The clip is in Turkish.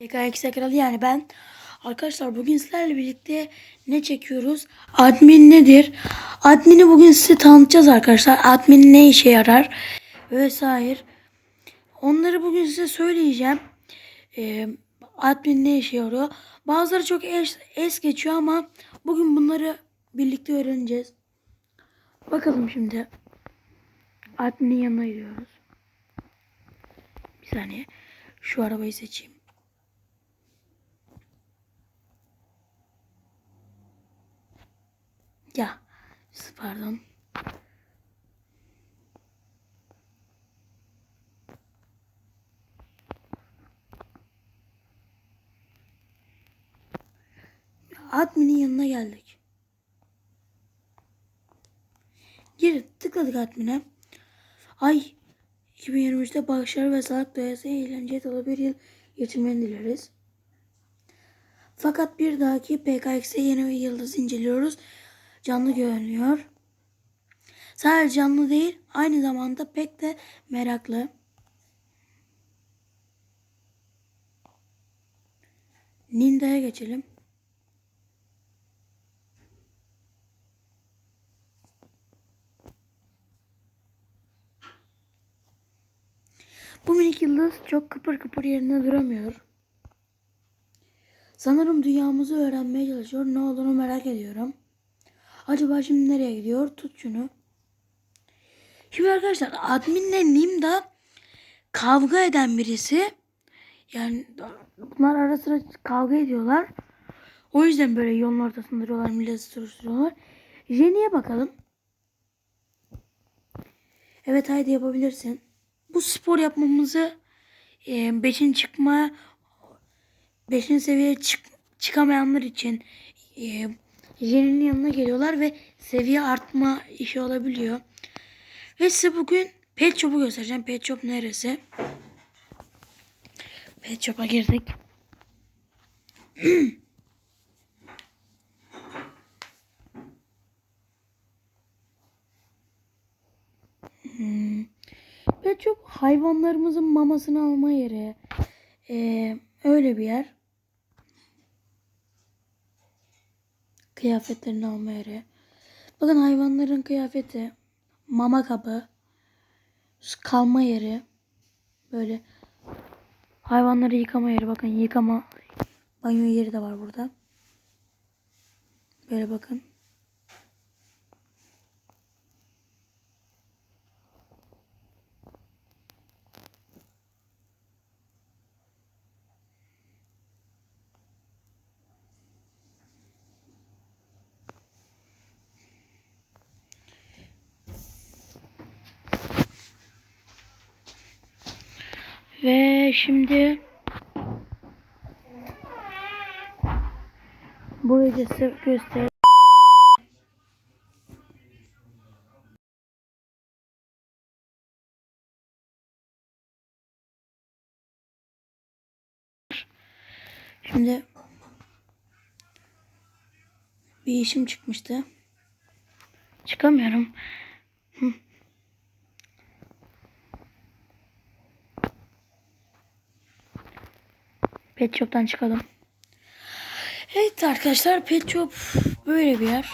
PKX kralı yani ben. Arkadaşlar bugün sizlerle birlikte ne çekiyoruz? Admin nedir? Admin'i bugün size tanıtacağız arkadaşlar. Admin ne işe yarar? Vesaire. Onları bugün size söyleyeceğim. Ee, admin ne işe yarıyor? Bazıları çok es, es geçiyor ama bugün bunları birlikte öğreneceğiz. Bakalım şimdi. Admin'in yanına gidiyoruz. Bir saniye. Şu arabayı seçeyim. Ya pardon. Admin'in yanına geldik. Gir tıkladık admin'e. Ay 2023'te bağışlar ve sağlık doyası eğlence dolu bir yıl geçirmeni dileriz. Fakat bir dahaki PKX'e yeni bir yıldız inceliyoruz. Canlı görünüyor. Sadece canlı değil, aynı zamanda pek de meraklı. Ninda'ya geçelim. Bu minik yıldız çok kıpır kıpır yerine duramıyor. Sanırım dünyamızı öğrenmeye çalışıyor. Ne olduğunu merak ediyorum. Acaba şimdi nereye gidiyor? Tut şunu. Şimdi arkadaşlar adminle Nimda kavga eden birisi. Yani bunlar ara sıra kavga ediyorlar. O yüzden böyle yolun ortasında duruyorlar. Milleti soruşturuyorlar. Jenny'e bakalım. Evet haydi yapabilirsin. Bu spor yapmamızı 5. çıkma 5. seviyeye çık, çıkamayanlar için e, Jenny'nin yanına geliyorlar ve seviye artma işi olabiliyor. Ve size bugün Pet Shop'u göstereceğim. Pet Shop neresi? Pet Shop'a girdik. Hmm. Pet Shop hayvanlarımızın mamasını alma yeri. Ee, öyle bir yer. Kıyafetlerini alma yeri. Bakın hayvanların kıyafeti. Mama kabı. Kalma yeri. Böyle hayvanları yıkama yeri. Bakın yıkama banyo yeri de var burada. Böyle bakın. Ve şimdi burayı da göster. Şimdi bir işim çıkmıştı. Çıkamıyorum. Hı. Pet Shop'tan çıkalım. Evet arkadaşlar Pet Shop böyle bir yer.